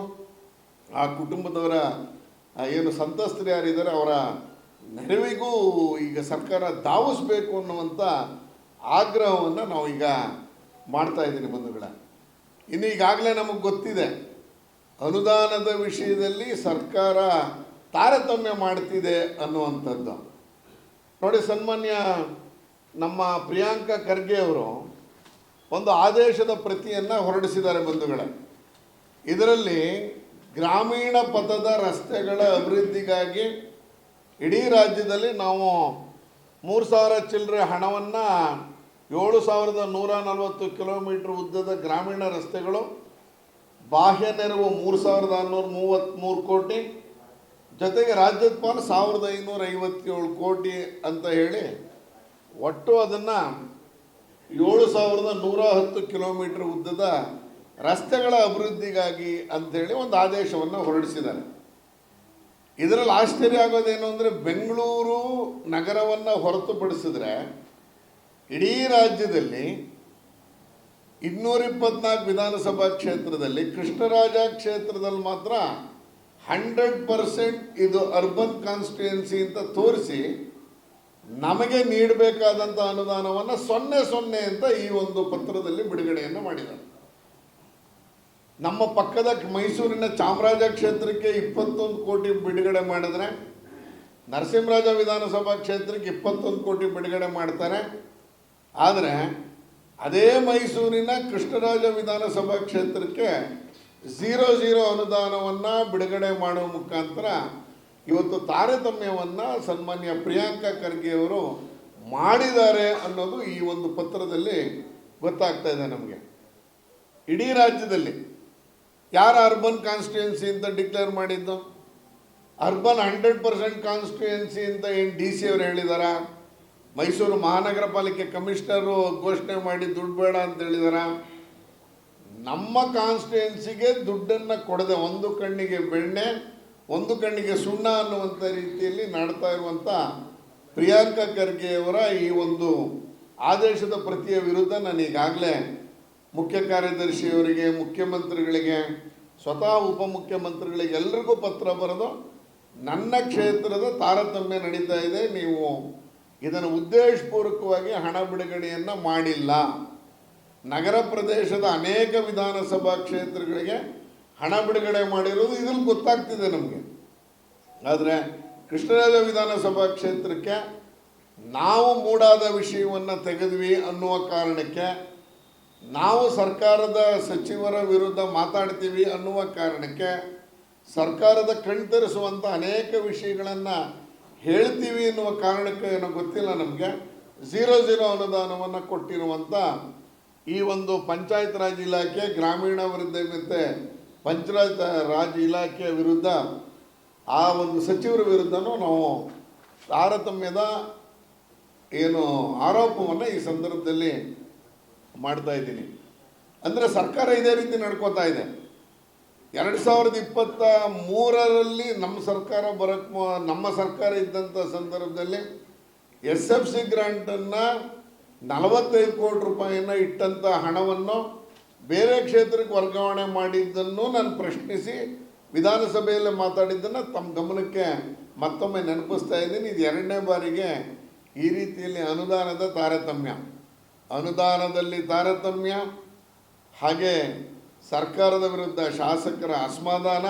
ಆ ಕುಟುಂಬದವರ ಏನು ಸಂತ್ರಸ್ತರು ಯಾರಿದ್ದಾರೆ ಅವರ ನೆರವಿಗೂ ಈಗ ಸರ್ಕಾರ ಧಾವಿಸ್ಬೇಕು ಅನ್ನುವಂಥ ಆಗ್ರಹವನ್ನು ನಾವು ಈಗ ಮಾಡ್ತಾ ಇದ್ದೀನಿ ಬಂಧುಗಳ. ಇನ್ನು ಈಗಾಗಲೇ ನಮಗೆ ಗೊತ್ತಿದೆ. ಅನುದಾನದ ವಿಷಯದಲ್ಲಿ ಸರ್ಕಾರ ತಾರತಮ್ಯ ಮಾಡ್ತಿದೆ ಅನ್ನುವಂಥದ್ದು. ನೋಡಿ ಸನ್ಮಾನ್ಯ ನಮ್ಮ ಪ್ರಿಯಾಂಕಾ ಖರ್ಗೆ ಅವರು ಒಂದು ಆದೇಶದ ಪ್ರತಿಯನ್ನು ಹೊರಡಿಸಿದ್ದಾರೆ ಬಂಧುಗಳೇ. ಇದರಲ್ಲಿ ಗ್ರಾಮೀಣ ಪಥದ ರಸ್ತೆಗಳ ಅಭಿವೃದ್ಧಿಗಾಗಿ ಇಡೀ ರಾಜ್ಯದಲ್ಲಿ ನಾವು ಮೂರು ಸಾವಿರ ಚಿಲ್ಲರೆ ಹಣವನ್ನು ಏಳು ಸಾವಿರದ ನೂರ ನಲವತ್ತು ಕಿಲೋಮೀಟ್ರ್ ಉದ್ದದ ಗ್ರಾಮೀಣ ರಸ್ತೆಗಳು ಬಾಹ್ಯ ನೆರವು ಮೂರು ಸಾವಿರದ ಆರುನೂರ ಮೂವತ್ತ್ಮೂರು ಕೋಟಿ, ಜೊತೆಗೆ ರಾಜ್ಯದ ಪಾಲು ಸಾವಿರದ ಐನೂರ ಐವತ್ತೇಳು ಕೋಟಿ ಅಂತ ಹೇಳಿ ಒಟ್ಟು ಅದನ್ನು ಏಳು ಸಾವಿರದ ನೂರ ಹತ್ತು ಕಿಲೋಮೀಟರ್ ಉದ್ದದ ರಸ್ತೆಗಳ ಅಭಿವೃದ್ಧಿಗಾಗಿ ಅಂತೇಳಿ ಒಂದು ಆದೇಶವನ್ನು ಹೊರಡಿಸಿದ್ದಾರೆ. ಇದರಲ್ಲಿ ಆಶ್ಚರ್ಯ ಆಗೋದೇನು ಅಂದರೆ ಬೆಂಗಳೂರು ನಗರವನ್ನು ಹೊರತುಪಡಿಸಿದ್ರೆ ಇಡೀ ರಾಜ್ಯದಲ್ಲಿ ಇನ್ನೂರ ಇಪ್ಪತ್ನಾಲ್ಕು ವಿಧಾನಸಭಾ ಕ್ಷೇತ್ರದಲ್ಲಿ ಕೃಷ್ಣರಾಜ ಕ್ಷೇತ್ರದಲ್ಲಿ ಮಾತ್ರ ಹಂಡ್ರೆಡ್ ಪರ್ಸೆಂಟ್ ಇದು ಅರ್ಬನ್ ಕಾನ್ಸ್ಟಿಟ್ಯೂನ್ಸಿ ಅಂತ ತೋರಿಸಿ ನಮಗೆ ನೀಡಬೇಕಾದಂಥ ಅನುದಾನವನ್ನು ಸೊನ್ನೆ ಸೊನ್ನೆ ಅಂತ ಈ ಒಂದು ಪತ್ರದಲ್ಲಿ ಬಿಡುಗಡೆಯನ್ನು ಮಾಡಿದ್ದಾರೆ. ನಮ್ಮ ಪಕ್ಕದ ಮೈಸೂರಿನ ಚಾಮರಾಜ ಕ್ಷೇತ್ರಕ್ಕೆ ಇಪ್ಪತ್ತೊಂದು ಕೋಟಿ ಬಿಡುಗಡೆ ಮಾಡಿದ್ರೆ, ನರಸಿಂಹರಾಜ ವಿಧಾನಸಭಾ ಕ್ಷೇತ್ರಕ್ಕೆ ಇಪ್ಪತ್ತೊಂದು ಕೋಟಿ ಬಿಡುಗಡೆ ಮಾಡ್ತಾರೆ. ಆದರೆ ಅದೇ ಮೈಸೂರಿನ ಕೃಷ್ಣರಾಜ ವಿಧಾನಸಭಾ ಕ್ಷೇತ್ರಕ್ಕೆ ಝೀರೋ ಝೀರೋ ಅನುದಾನವನ್ನು ಬಿಡುಗಡೆ ಮಾಡುವ ಮುಖಾಂತರ ಇವತ್ತು ತಾರತಮ್ಯವನ್ನು ಸನ್ಮಾನ್ಯ ಪ್ರಿಯಾಂಕಾ ಖರ್ಗೆ ಅವರು ಮಾಡಿದ್ದಾರೆ ಅನ್ನೋದು ಈ ಒಂದು ಪತ್ರದಲ್ಲಿ ಗೊತ್ತಾಗ್ತಾ ಇದೆ ನಮಗೆ. ಇಡೀ ರಾಜ್ಯದಲ್ಲಿ ಯಾರು ಅರ್ಬನ್ ಕಾನ್ಸ್ಟಿಟ್ಯೂನ್ಸಿ ಅಂತ ಡಿಕ್ಲೇರ್ ಮಾಡಿದ್ದು? ಅರ್ಬನ್ ಹಂಡ್ರೆಡ್ ಪರ್ಸೆಂಟ್ ಕಾನ್ಸ್ಟಿಟ್ಯೂನ್ಸಿ ಅಂತ ಏನು ಡಿ ಸಿ ಅವರು ಹೇಳಿದಾರ? ಮೈಸೂರು ಮಹಾನಗರ ಪಾಲಿಕೆ ಕಮಿಷನರು ಘೋಷಣೆ ಮಾಡಿ ದುಡ್ಡು ಬೇಡ ಅಂತ ಹೇಳಿದಾರ. ನಮ್ಮ ಕಾನ್ಸ್ಟಿಟ್ಯೂನ್ಸಿಗೆ ದುಡ್ಡನ್ನು ಕೊಡದೆ ಒಂದು ಕಣ್ಣಿಗೆ ಬೆಣ್ಣೆ, ಒಂದು ಕಣ್ಣಿಗೆ ಸುಣ್ಣ ಅನ್ನುವಂಥ ರೀತಿಯಲ್ಲಿ ನಡ್ತಾ ಇರುವಂಥ ಪ್ರಿಯಾಂಕಾ ಖರ್ಗೆಯವರ ಈ ಒಂದು ಆದೇಶದ ಪ್ರತಿಯ ವಿರುದ್ಧ ನಾನು ಈಗಾಗಲೇ ಮುಖ್ಯ ಕಾರ್ಯದರ್ಶಿಯವರಿಗೆ, ಮುಖ್ಯಮಂತ್ರಿಗಳಿಗೆ, ಸ್ವತಃ ಉಪಮುಖ್ಯಮಂತ್ರಿಗಳಿಗೆ ಎಲ್ರಿಗೂ ಪತ್ರ ಬರೆದು ನನ್ನ ಕ್ಷೇತ್ರದ ತಾರತಮ್ಯ ನಡೀತಾ ಇದೆ. ನೀವು ಇದನ್ನು ಉದ್ದೇಶಪೂರ್ವಕವಾಗಿ ಹಣ ಬಿಡುಗಡೆಯನ್ನು ಮಾಡಿಲ್ಲ. ನಗರ ಪ್ರದೇಶದ ಅನೇಕ ವಿಧಾನಸಭಾ ಕ್ಷೇತ್ರಗಳಿಗೆ ಹಣ ಬಿಡುಗಡೆ ಮಾಡಿರೋದು ಇದ್ರಲ್ಲಿ ಗೊತ್ತಾಗ್ತಿದೆ ನಮಗೆ. ಆದರೆ ಕೃಷ್ಣರಾಜ ವಿಧಾನಸಭಾ ಕ್ಷೇತ್ರಕ್ಕೆ ನಾವು ಮೂಡಾದ ವಿಷಯವನ್ನು ತೆಗೆದ್ವಿ ಅನ್ನುವ ಕಾರಣಕ್ಕೆ ನಾವು ಸರ್ಕಾರದ ಸಚಿವರ ವಿರುದ್ಧ ಮಾತಾಡ್ತೀವಿ ಅನ್ನುವ ಕಾರಣಕ್ಕೆ ಸರ್ಕಾರದ ಕಣ್ತರಿಸುವಂಥ ಅನೇಕ ವಿಷಯಗಳನ್ನು ಹೇಳ್ತೀವಿ ಎನ್ನುವ ಕಾರಣಕ್ಕೆ ಏನೋ ಗೊತ್ತಿಲ್ಲ ನಮಗೆ. ಝೀರೋ ಝೀರೋ ಅನುದಾನವನ್ನು ಕೊಟ್ಟಿರುವಂಥ ಈ ಒಂದು ಪಂಚಾಯತ್ ರಾಜ್ ಇಲಾಖೆ, ಗ್ರಾಮೀಣಾಭಿವೃದ್ಧಿ ಮತ್ತು ಪಂಚಾಯತ್ ರಾಜ್ ಇಲಾಖೆಯ ವಿರುದ್ಧ ಆ ಒಂದು ಸಚಿವರ ವಿರುದ್ಧನೂ ನಾವು ತಾರತಮ್ಯದ ಏನು ಆರೋಪವನ್ನು ಈ ಸಂದರ್ಭದಲ್ಲಿ ಮಾಡ್ತಾ ಇದ್ದೀನಿ. ಅಂದರೆ ಸರ್ಕಾರ ಇದೇ ರೀತಿ ನಡ್ಕೋತಾ ಇದೆ. ಎರಡು ಸಾವಿರದ ಇಪ್ಪತ್ತ ಮೂರರಲ್ಲಿ ನಮ್ಮ ಸರ್ಕಾರ ಬರೋಕ್ಕೆ ನಮ್ಮ ಸರ್ಕಾರ ಇದ್ದಂಥ ಸಂದರ್ಭದಲ್ಲಿ ಎಸ್ ಎಫ್ ಸಿ ಗ್ರಾಂಟನ್ನು ನಲವತ್ತೈದು ಕೋಟಿ ರೂಪಾಯಿಯನ್ನು ಇಟ್ಟಂಥ ಹಣವನ್ನು ಬೇರೆ ಕ್ಷೇತ್ರಕ್ಕೆ ವರ್ಗಾವಣೆ ಮಾಡಿದ್ದನ್ನು ನಾನು ಪ್ರಶ್ನಿಸಿ ವಿಧಾನಸಭೆಯಲ್ಲಿ ಮಾತಾಡಿದ್ದನ್ನು ತಮ್ಮ ಗಮನಕ್ಕೆ ಮತ್ತೊಮ್ಮೆ ನೆನಪಿಸ್ತಾ ಇದ್ದೀನಿ. ಇದು ಎರಡನೇ ಬಾರಿಗೆ ಈ ರೀತಿಯಲ್ಲಿ ಅನುದಾನದ ತಾರತಮ್ಯ. ಅನುದಾನದಲ್ಲಿ ತಾರತಮ್ಯ, ಹಾಗೆ ಸರ್ಕಾರದ ವಿರುದ್ಧ ಶಾಸಕರ ಅಸಮಾಧಾನ.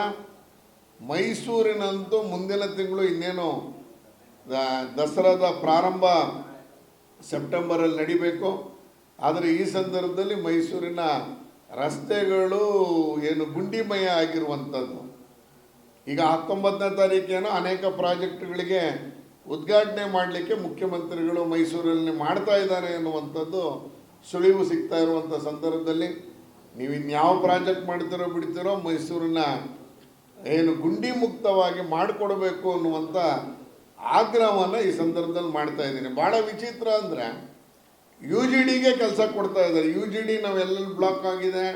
ಮೈಸೂರಿನಂತೂ ಮುಂದಿನ ತಿಂಗಳು ಇನ್ನೇನು ದಸರಾದ ಪ್ರಾರಂಭ ಸೆಪ್ಟೆಂಬರಲ್ಲಿ ನಡಿಬೇಕು. ಆದರೆ ಈ ಸಂದರ್ಭದಲ್ಲಿ ಮೈಸೂರಿನ ರಸ್ತೆಗಳು ಏನು ಗುಂಡಿಮಯ ಆಗಿರುವಂಥದ್ದು. ಈಗ ಹತ್ತೊಂಬತ್ತನೇ ತಾರೀಕೇನೋ ಅನೇಕ ಪ್ರಾಜೆಕ್ಟ್ಗಳಿಗೆ ಉದ್ಘಾಟನೆ ಮಾಡಲಿಕ್ಕೆ ಮುಖ್ಯಮಂತ್ರಿಗಳು ಮೈಸೂರಲ್ಲಿ ಮಾಡ್ತಾ ಇದ್ದಾರೆ ಎನ್ನುವಂಥದ್ದು ಸುಳಿವು ಸಿಗ್ತಾ ಇರುವಂಥ ಸಂದರ್ಭದಲ್ಲಿ. ನೀವು ಇನ್ಯಾವ ಪ್ರಾಜೆಕ್ಟ್ ಮಾಡ್ತೀರೋ ಬಿಡ್ತಿರೋ ಮೈಸೂರನ್ನ ಏನು ಗುಂಡಿ ಮುಕ್ತವಾಗಿ ಮಾಡಿಕೊಡ್ಬೇಕು ಅನ್ನುವಂಥ ಆಗ್ರಹವನ್ನು ಈ ಸಂದರ್ಭದಲ್ಲಿ ಮಾಡ್ತಾ ಇದ್ದೀನಿ. ಭಾಳ ವಿಚಿತ್ರ ಅಂದರೆ ಯು ಜಿ ಡಿಗೆ ಕೆಲಸ ಕೊಡ್ತಾ ಇದ್ದಾರೆ. ಯು ಜಿ ಡಿ ನಾವೆಲ್ಲೆಲ್ಲಿ ಬ್ಲಾಕ್ ಆಗಿದೆ?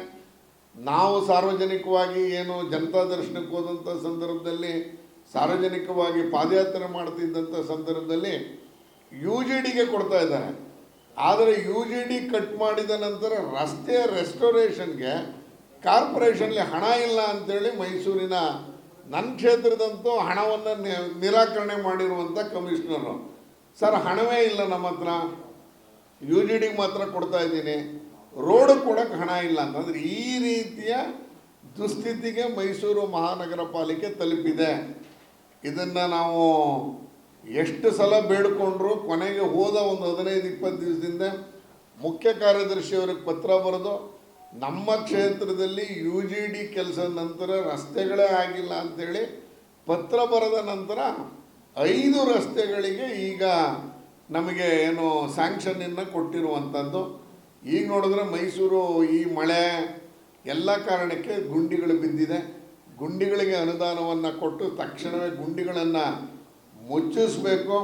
ನಾವು ಸಾರ್ವಜನಿಕವಾಗಿ ಏನು ಜನತಾ ದರ್ಶನಕ್ಕೆ ಹೋದಂಥ ಸಂದರ್ಭದಲ್ಲಿ, ಸಾರ್ವಜನಿಕವಾಗಿ ಪಾದಯಾತ್ರೆ ಮಾಡ್ತಿದ್ದಂಥ ಸಂದರ್ಭದಲ್ಲಿ ಯು ಜಿ ಡಿಗೆ ಕೊಡ್ತಾ ಇದ್ದಾರೆ. ಆದರೆ ಯು ಜಿ ಡಿ ಕಟ್ ಮಾಡಿದ ನಂತರ ರಸ್ತೆ ರೆಸ್ಟೋರೇಷನ್ಗೆ ಕಾರ್ಪೊರೇಷನ್ಲಿ ಹಣ ಇಲ್ಲ ಅಂತೇಳಿ ಮೈಸೂರಿನ ನನ್ನ ಕ್ಷೇತ್ರದಂತೂ ಹಣವನ್ನು ನಿರಾಕರಣೆ ಮಾಡಿರುವಂಥ ಕಮಿಷನರು ಸರ್, ಹಣವೇ ಇಲ್ಲ ನಮ್ಮ ಹತ್ರ. ಯು ಜಿ ಡಿಗೆ ಮಾತ್ರ ಕೊಡ್ತಾ ಇದ್ದೀನಿ. ರೋಡ್ ಕೊಡೋಕ್ಕೆ ಹಣ ಇಲ್ಲ ಅಂತಂದ್ರೆ ಈ ರೀತಿಯ ದುಸ್ಥಿತಿಗೆ ಮೈಸೂರು ಮಹಾನಗರ ಪಾಲಿಕೆ ತಲುಪಿದೆ. ಇದನ್ನು ನಾವು ಎಷ್ಟು ಸಲ ಬೇಡಿಕೊಂಡ್ರು ಕೊನೆಗೆ ಹೋದ ಒಂದು ಹದಿನೈದು, ಇಪ್ಪತ್ತು ದಿವಸದಿಂದ ಮುಖ್ಯ ಕಾರ್ಯದರ್ಶಿ ಅವ್ರಿಗೆ ಪತ್ರ ಬರೆದು ನಮ್ಮ ಕ್ಷೇತ್ರದಲ್ಲಿ ಯು ಜಿ ಡಿ ಕೆಲಸ ನಂತರ ರಸ್ತೆಗಳೇ ಆಗಿಲ್ಲ ಅಂಥೇಳಿ ಪತ್ರ ಬರೆದ ನಂತರ ಐದು ರಸ್ತೆಗಳಿಗೆ ಈಗ ನಮಗೆ ಏನು ಸ್ಯಾಂಕ್ಷನನ್ನು ಕೊಟ್ಟಿರುವಂಥದ್ದು. ಈಗ ನೋಡಿದ್ರೆ ಮೈಸೂರು ಈ ಮಳೆ ಎಲ್ಲ ಕಾರಣಕ್ಕೆ ಗುಂಡಿಗಳು ಬಿದ್ದಿದೆ. ಗುಂಡಿಗಳಿಗೆ ಅನುದಾನವನ್ನು ಕೊಟ್ಟು ತಕ್ಷಣವೇ ಗುಂಡಿಗಳನ್ನು ಮುಚ್ಚಿಸ್ಬೇಕು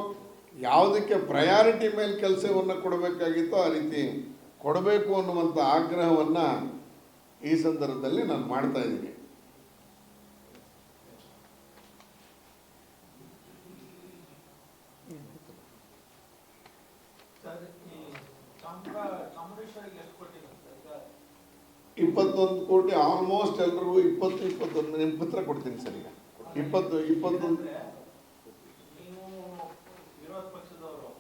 ಯಾವುದಕ್ಕೆ ಪ್ರಯಾರಿಟಿ ಮೇಲೆ ಕೆಲಸವನ್ನು ಕೊಡಬೇಕಾಗಿತ್ತೋ ಆ ರೀತಿ ಕೊಡಬೇಕು ಅನ್ನುವಂಥ ಆಗ್ರಹವನ್ನು ಈ ಸಂದರ್ಭದಲ್ಲಿ ನಾನು ಮಾಡ್ತಾ ಇದ್ದೀನಿ. ಇಪ್ಪತ್ತೊಂದು ಕೋಟಿ ಆಲ್ಮೋಸ್ಟ್ ಎಲ್ಲರಿಗೂ ಇಪ್ಪತ್ತು ಇಪ್ಪತ್ತೊಂದು ನಿಮ್ಮ ಪತ್ರ ಕೊಡ್ತೀನಿ ಸರ್ ಈಗ. ಇಪ್ಪತ್ತು ಇಪ್ಪತ್ತೊಂದು ಅಂದ್ರೆ ನೀವು ವಿರೋಧ ಪಕ್ಷದವರು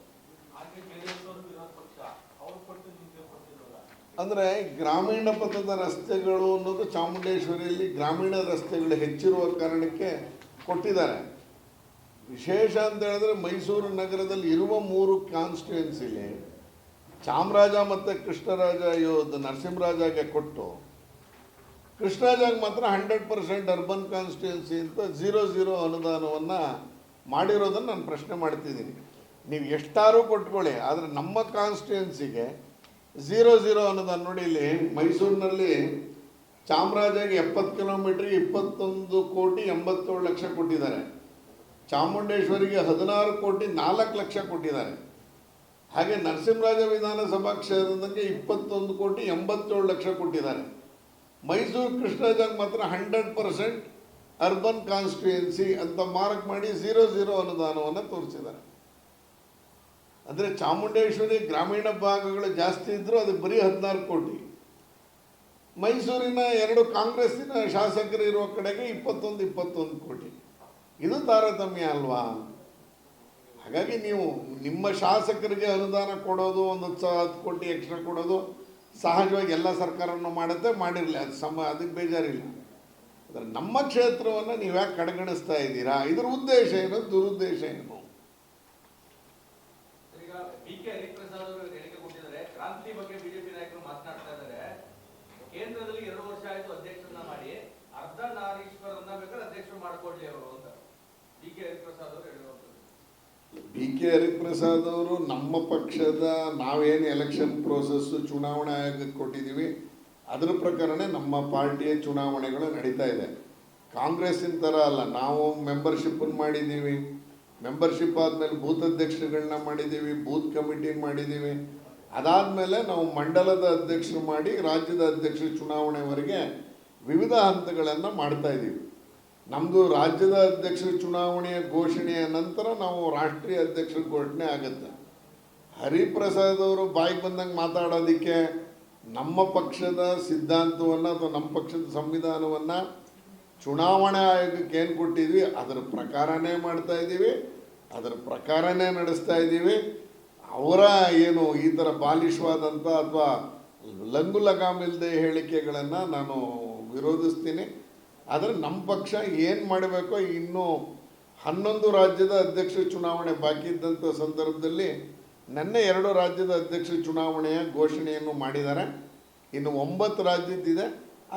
ಹಾಗೆ ಬೇರೆಯವರು ವಿರೋಧ ಪಕ್ಷ ಅವ್ರು ಕೊಟ್ಟು ನಿಮಗೆ ಕೊಟ್ಟಿರೋದ ಅಂದರೆ ಗ್ರಾಮೀಣ ಪಥದ ರಸ್ತೆಗಳು ಅನ್ನೋದು ಚಾಮುಂಡೇಶ್ವರಿಯಲ್ಲಿ ಗ್ರಾಮೀಣ ರಸ್ತೆಗಳು ಹೆಚ್ಚಿರುವ ಕಾರಣಕ್ಕೆ ಕೊಟ್ಟಿದ್ದಾರೆ. ವಿಶೇಷ ಅಂತ ಹೇಳಿದ್ರೆ ಮೈಸೂರು ನಗರದಲ್ಲಿ ಇರುವ ಮೂರು ಕಾನ್ಸ್ಟಿಟ್ಯೂನ್ಸಿಲಿ ಚಾಮರಾಜ ಮತ್ತು ಕೃಷ್ಣರಾಜ ಇವತ್ತು ನರಸಿಂಹರಾಜಗೆ ಕೊಟ್ಟು, ಕೃಷ್ಣರಾಜಗೆ ಮಾತ್ರ ಹಂಡ್ರೆಡ್ ಪರ್ಸೆಂಟ್ ಅರ್ಬನ್ ಕಾನ್ಸ್ಟಿಟ್ಯೂನ್ಸಿ ಅಂತ ಝೀರೋ ಝೀರೋ ಅನುದಾನವನ್ನು ಮಾಡಿರೋದನ್ನು ನಾನು ಪ್ರಶ್ನೆ ಮಾಡ್ತಿದ್ದೀನಿ. ನೀವು ಎಷ್ಟಾರು ಕೊಟ್ಕೊಳ್ಳಿ, ಆದರೆ ನಮ್ಮ ಕಾನ್ಸ್ಟಿಟ್ಯೂನ್ಸಿಗೆ ಝೀರೋ ಝೀರೋ ಅನುದಾನ ನೋಡಿ ಇಲ್ಲಿ ಮೈಸೂರಿನಲ್ಲಿ ಚಾಮರಾಜಗೆ ಎಪ್ಪತ್ತು ಕಿಲೋಮೀಟ್ರಿಗೆ ಇಪ್ಪತ್ತೊಂದು ಕೋಟಿ ಎಂಬತ್ತೇಳು ಲಕ್ಷ ಕೊಟ್ಟಿದ್ದಾರೆ. ಚಾಮುಂಡೇಶ್ವರಿಗೆ ಹದಿನಾರು ಕೋಟಿ ನಾಲ್ಕು ಲಕ್ಷ ಕೊಟ್ಟಿದ್ದಾರೆ. ಹಾಗೆ ನರಸಿಂಹರಾಜ ವಿಧಾನಸಭಾ ಕ್ಷೇತ್ರದಂಗೆ ಇಪ್ಪತ್ತೊಂದು ಕೋಟಿ ಎಂಬತ್ತೇಳು ಲಕ್ಷ ಕೊಟ್ಟಿದ್ದಾರೆ. ಮೈಸೂರು ಕೃಷ್ಣರಾಜಗೆ ಮಾತ್ರ ಹಂಡ್ರೆಡ್ ಪರ್ಸೆಂಟ್ ಅರ್ಬನ್ ಕಾನ್ಸ್ಟಿಟ್ಯೂಯೆನ್ಸಿ ಅಂತ ಮಾರ್ಕ್ ಮಾಡಿ ಝೀರೋ ಝೀರೋ ಅನುದಾನವನ್ನು ತೋರಿಸಿದ್ದಾರೆ. ಅಂದರೆ ಚಾಮುಂಡೇಶ್ವರಿ ಗ್ರಾಮೀಣ ಭಾಗಗಳು ಜಾಸ್ತಿ ಇದ್ದರೂ ಅದು ಬರೀ ಹದಿನಾರು ಕೋಟಿ. ಮೈಸೂರಿನ ಎರಡು ಕಾಂಗ್ರೆಸ್ಸಿನ ಶಾಸಕರು ಇರುವ ಕಡೆಗೆ ಇಪ್ಪತ್ತೊಂದು ಇಪ್ಪತ್ತೊಂದು ಕೋಟಿ. ಇದು ತಾರತಮ್ಯ ಅಲ್ವಾ? ಹಾಗಾಗಿ ನೀವು ನಿಮ್ಮ ಶಾಸಕರಿಗೆ ಅನುದಾನ ಕೊಡೋದು, ಒಂದು ಹತ್ತು ಕೋಟಿ ಎಕ್ಸ್ಟ್ರಾ ಕೊಡೋದು ಸಹಜವಾಗಿ ಎಲ್ಲ ಸರ್ಕಾರವನ್ನು ಮಾಡುತ್ತೆ, ಮಾಡಿರಲಿ. ಅದು ಸಮ, ಅದಕ್ಕೆ ಬೇಜಾರಿಲ್ಲ. ಆದರೆ ನಮ್ಮ ಕ್ಷೇತ್ರವನ್ನು ನೀವು ಯಾಕೆ ಕಡೆಗಣಿಸ್ತಾ ಇದ್ದೀರಾ? ಇದರ ಉದ್ದೇಶ ಏನು? ದುರುದ್ದೇಶ ಏನು ಈಗ ಬಿ ಕೆ ಹರಿಪ್ರಸಾದ್ ಅವರು ಹೇಳಿಕೆ ಕೊಟ್ಟಿದ್ದಾರೆ ಕ್ರಾಂತಿ ಬಗ್ಗೆ ಬಿಜೆಪಿ ನಾಯಕರು ಮಾತನಾಡ್ತಾ ಇದ್ದಾರೆ ಕೇಂದ್ರದಲ್ಲಿ ಎರಡು ವರ್ಷ ಆಯ್ತು ಅಧ್ಯಕ್ಷರನ್ನ ಮಾಡಿ ಅರ್ಧ ನಾರೀಶ್ವರನ್ನ ಬೇಕಾದ್ರೆ ಅಧ್ಯಕ್ಷರು ಮಾಡ್ಕೊಡ್ಲಿ ಅವರು ಅಂತ ಬಿ ಕೆ ಹರಿಪ್ರಸಾದ್ ಅವರು ಹೇಳಿರುವಂತದ್ದು ಬಿ ಕೆ ಹರಿಪ್ರಸಾದ್ ಅವರು ನಮ್ಮ ಪಕ್ಷದ ನಾವೇನು ಎಲೆಕ್ಷನ್ ಪ್ರೋಸೆಸ್ಸು ಚುನಾವಣೆ ಆಯೋಗಕ್ಕೆ ಕೊಟ್ಟಿದ್ದೀವಿ, ಅದರ ಪ್ರಕಾರನೇ ನಮ್ಮ ಪಾರ್ಟಿಯ ಚುನಾವಣೆಗಳು ನಡೀತಾ ಇದೆ. ಕಾಂಗ್ರೆಸ್ಸಿನ ಥರ ಅಲ್ಲ, ನಾವು ಮೆಂಬರ್ಶಿಪ್ಪನ್ನು ಮಾಡಿದ್ದೀವಿ. ಮೆಂಬರ್ಶಿಪ್ ಆದಮೇಲೆ ಬೂತ್ ಅಧ್ಯಕ್ಷರುಗಳನ್ನ ಮಾಡಿದ್ದೀವಿ, ಬೂತ್ ಕಮಿಟಿ ಮಾಡಿದ್ದೀವಿ. ಅದಾದಮೇಲೆ ನಾವು ಮಂಡಲದ ಅಧ್ಯಕ್ಷರು ಮಾಡಿ ರಾಜ್ಯದ ಅಧ್ಯಕ್ಷರ ಚುನಾವಣೆವರೆಗೆ ವಿವಿಧ ಹಂತಗಳನ್ನು ಮಾಡ್ತಾ ಇದ್ದೀವಿ ನಮ್ಮದು ರಾಜ್ಯದ ಅಧ್ಯಕ್ಷರ ಚುನಾವಣೆಯ ಘೋಷಣೆಯ ನಂತರ ನಾವು ರಾಷ್ಟ್ರೀಯ ಅಧ್ಯಕ್ಷರ ಘೋಷಣೆ ಆಗುತ್ತೆ. ಹರಿಪ್ರಸಾದ್ ಅವರು ಬಾಯಿಗೆ ಬಂದಂಗೆ ಮಾತಾಡೋದಕ್ಕೆ ನಮ್ಮ ಪಕ್ಷದ ಸಿದ್ಧಾಂತವನ್ನು ಅಥವಾ ನಮ್ಮ ಪಕ್ಷದ ಸಂವಿಧಾನವನ್ನು ಚುನಾವಣಾ ಆಯೋಗಕ್ಕೆ ಏನು ಕೊಟ್ಟಿದ್ವಿ? ಅದರ ಪ್ರಕಾರನೇ ಮಾಡ್ತಾ ಇದ್ದೀವಿ, ಅದರ ಪ್ರಕಾರನೇ ನಡೆಸ್ತಾ ಇದ್ದೀವಿ. ಅವರ ಏನು ಈ ಥರ ಬಾಲಿಶವಾದಂಥ ಅಥವಾ ಲಂಗು ಲಗಾಮಿಲ್ಲದೆ ಹೇಳಿಕೆಗಳನ್ನು ನಾನು ವಿರೋಧಿಸ್ತೀನಿ. ಆದರೆ ನಮ್ಮ ಪಕ್ಷ ಏನು ಮಾಡಬೇಕೋ ಇನ್ನೂ ಹನ್ನೊಂದು ರಾಜ್ಯದ ಅಧ್ಯಕ್ಷ ಚುನಾವಣೆ ಬಾಕಿ ಇದ್ದಂಥ ಸಂದರ್ಭದಲ್ಲಿ ನೆನ್ನೆ ಎರಡು ರಾಜ್ಯದ ಅಧ್ಯಕ್ಷ ಚುನಾವಣೆಯ ಘೋಷಣೆಯನ್ನು ಮಾಡಿದ್ದಾರೆ. ಇನ್ನು ಒಂಬತ್ತು ರಾಜ್ಯದ್ದಿದೆ.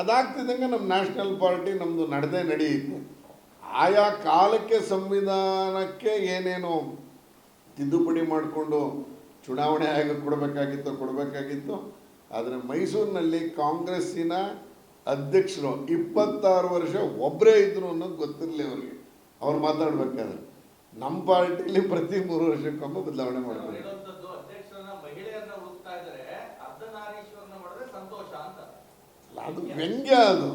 ಅದಾಗ್ತಿದ್ದಂಗೆ ನಮ್ಮ ನ್ಯಾಷನಲ್ ಪಾರ್ಟಿ ನಮ್ಮದು ನಡೆದೇ ನಡೆಯುತ್ತೆ. ಆಯಾ ಕಾಲಕ್ಕೆ ಸಂವಿಧಾನಕ್ಕೆ ಏನೇನು ತಿದ್ದುಪಡಿ ಮಾಡಿಕೊಂಡು ಚುನಾವಣೆ ಆಯೋಗ ಕೊಡಬೇಕಾಗಿತ್ತು ಕೊಡಬೇಕಾಗಿತ್ತು, ಆದರೆ ಮೈಸೂರಿನಲ್ಲಿ ಕಾಂಗ್ರೆಸ್ಸಿನ ಅಧ್ಯಕ್ಷರು ಇಪ್ಪತ್ತಾರು ವರ್ಷ ಒಬ್ಬರೇ ಇದ್ರು ಅನ್ನೋದು ಗೊತ್ತಿರಲಿ ಅವ್ರಿಗೆ. ಅವ್ರು ಮಾತಾಡ್ಬೇಕಾದ್ರೆ. ನಮ್ಮ ಪಾರ್ಟಿಲಿ ಪ್ರತಿ ಮೂರು ವರ್ಷಕ್ಕೊಮ್ಮೆ ಬದಲಾವಣೆ ಮಾಡ್ತಾರೆ. ಅದು ವ್ಯಂಗ್ಯ ಅದು.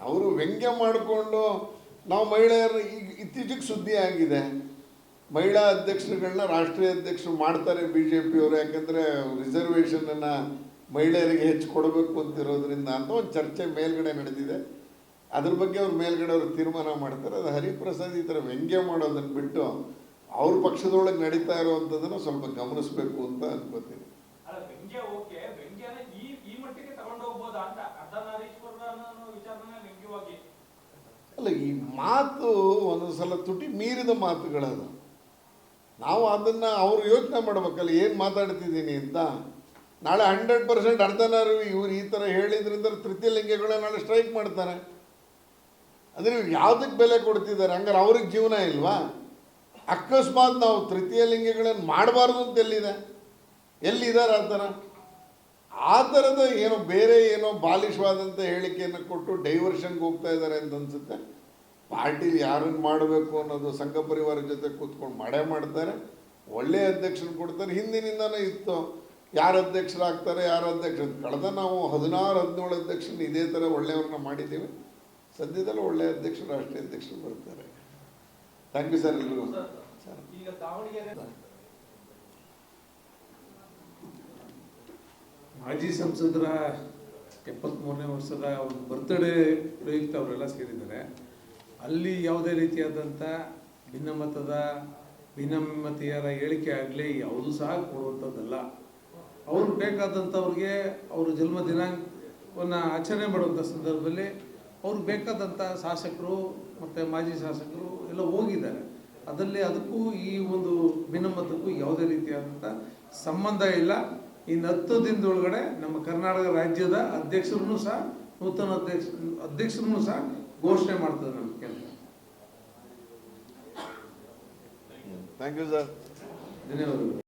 ಅವರು ವ್ಯಂಗ್ಯ ಮಾಡಿಕೊಂಡು ನಾವು ಮಹಿಳೆಯರು ಈಗ ಇತ್ತೀಚೆಗೆ ಸುದ್ದಿ ಆಗಿದೆ. ಮಹಿಳಾ ಅಧ್ಯಕ್ಷರುಗಳನ್ನ ರಾಷ್ಟ್ರೀಯ ಅಧ್ಯಕ್ಷರು ಮಾಡ್ತಾರೆ ಬಿ ಜೆ ಪಿಯವರು ಯಾಕಂದರೆ ರಿಸರ್ವೇಷನನ್ನು ಮಹಿಳೆಯರಿಗೆ ಹೆಚ್ಚು ಕೊಡಬೇಕು ಅಂತಿರೋದ್ರಿಂದ ಅಂತ ಒಂದು ಚರ್ಚೆ ಮೇಲ್ಗಡೆ ನಡೆದಿದೆ. ಅದ್ರ ಬಗ್ಗೆ ಅವ್ರು ಮೇಲ್ಗಡೆ ಅವರು ತೀರ್ಮಾನ ಮಾಡ್ತಾರೆ. ಅದು ಹರಿಪ್ರಸಾದ್ ಈ ಥರ ವ್ಯಂಗ್ಯ ಮಾಡೋದನ್ನು ಬಿಟ್ಟು ಅವ್ರ ಪಕ್ಷದೊಳಗೆ ನಡೀತಾ ಇರುವಂಥದ್ದನ್ನು ಸ್ವಲ್ಪ ಗಮನಿಸಬೇಕು ಅಂತ ಅನ್ಕೋತೀನಿ. ಅಲ್ಲ ಈ ಮಾತು ಒಂದೊಂದ್ಸಲ ತುಟಿ ಮೀರಿದ ಮಾತುಗಳದು. ನಾವು ಅದನ್ನು ಅವರು ಯೋಚನೆ ಮಾಡ್ಬೇಕಲ್ಲ ಏನು ಮಾತಾಡ್ತಿದ್ದೀನಿ ಅಂತ. ನಾಳೆ ಹಂಡ್ರೆಡ್ ಪರ್ಸೆಂಟ್ ಅರ್ಧನಾರು ಇವ್ರು ಈ ಥರ ಹೇಳಿದ್ರಿಂದ ತೃತೀಯ ಲಿಂಗಿಗಳ ನಾಳೆ ಸ್ಟ್ರೈಕ್ ಮಾಡ್ತಾರೆ. ಅಂದರೆ ಇವ್ರು ಯಾವುದಕ್ಕೆ ಬೆಲೆ ಕೊಡ್ತಿದ್ದಾರೆ? ಹಂಗಾರೆ ಅವ್ರಿಗೆ ಜೀವನ ಇಲ್ವಾ? ಅಕಸ್ಮಾತ್ ನಾವು ತೃತೀಯ ಲಿಂಗಿಗಳನ್ನು ಮಾಡಬಾರ್ದು ಅಂತ ಎಲ್ಲಿದೆ? ಎಲ್ಲಿದ್ದಾರೆ ಆ ಥರ? ಆ ಥರದ ಏನೋ ಬೇರೆ ಏನೋ ಬಾಲಿಶವಾದಂಥ ಹೇಳಿಕೆಯನ್ನು ಕೊಟ್ಟು ಡೈವರ್ಷನ್ಗೆ ಹೋಗ್ತಾ ಇದ್ದಾರೆ ಅಂತ ಅನ್ಸುತ್ತೆ. ಪಾರ್ಟಿಲಿ ಯಾರನ್ನು ಮಾಡಬೇಕು ಅನ್ನೋದು ಸಂಘ ಪರಿವಾರ ಜೊತೆ ಕೂತ್ಕೊಂಡು ಮಾಡೇ ಮಾಡ್ತಾರೆ. ಒಳ್ಳೆಯ ಅಧ್ಯಕ್ಷರು ಕೊಡ್ತಾರೆ. ಹಿಂದಿನಿಂದನೇ ಇತ್ತು. ಯಾರು ಅಧ್ಯಕ್ಷರಾಗ್ತಾರೆ ಯಾರು ಅಧ್ಯಕ್ಷರು ಕಳೆದ ನಾವು ಹದಿನಾರು ಹದಿನೇಳು ಅಧ್ಯಕ್ಷರನ್ನ ಇದೇ ಥರ ಒಳ್ಳೆಯವ್ರನ್ನ ಮಾಡಿದ್ದೀವಿ. ಸದ್ಯದಲ್ಲೂ ಒಳ್ಳೆಯ ಅಧ್ಯಕ್ಷರು ರಾಷ್ಟ್ರೀಯ ಅಧ್ಯಕ್ಷರು ಬರ್ತಾರೆ. ಥ್ಯಾಂಕ್ ಯು ಸರ್ ಎಲ್ಲರೂ ಸರ್ ಈಗ ದಾವಣಗೆರೆ ಮಾಜಿ ಸಂಸದರ ಎಪ್ಪತ್ತ್ಮೂರನೇ ವರ್ಷದ ಒಂದು ಬರ್ತ್ಡೇ ಪ್ರಯುಕ್ತ ಅವರೆಲ್ಲ ಸೇರಿದ್ದಾರೆ. ಅಲ್ಲಿ ಯಾವುದೇ ರೀತಿಯಾದಂಥ ಭಿನ್ನಮತದ ಭಿನ್ನಮತೀಯರ ಹೇಳಿಕೆ ಆಗಲಿ ಯಾವುದೂ ಸಹ ಕೊಡುವಂಥದ್ದಲ್ಲ. ಅವರು ಬೇಕಾದಂಥವ್ರಿಗೆ ಅವರು ಜನ್ಮ ದಿನಾಂಕವನ್ನು ಆಚರಣೆ ಮಾಡುವಂಥ ಸಂದರ್ಭದಲ್ಲಿ ಅವ್ರಿಗೆ ಬೇಕಾದಂಥ ಶಾಸಕರು ಮತ್ತು ಮಾಜಿ ಶಾಸಕರು ಎಲ್ಲ ಹೋಗಿದ್ದಾರೆ. ಅದರಲ್ಲಿ ಅದಕ್ಕೂ ಈ ಒಂದು ಭಿನ್ನಮತಕ್ಕೂ ಯಾವುದೇ ರೀತಿಯಾದಂಥ ಸಂಬಂಧ ಇಲ್ಲ. ಇನ್ನು ಹತ್ತು ದಿನದೊಳಗಡೆ ನಮ್ಮ ಕರ್ನಾಟಕ ರಾಜ್ಯದ ಅಧ್ಯಕ್ಷರನ್ನು ಸಹ ನೂತನ ಅಧ್ಯಕ್ಷ ಅಧ್ಯಕ್ಷರನ್ನು ಸಹ ಘೋಷಣೆ ಮಾಡ್ತದೆ ನಮ್ಮ ಕೇಂದ್ರ. ಥ್ಯಾಂಕ್ ಯು ಸರ್ ಧನ್ಯವಾದಗಳು.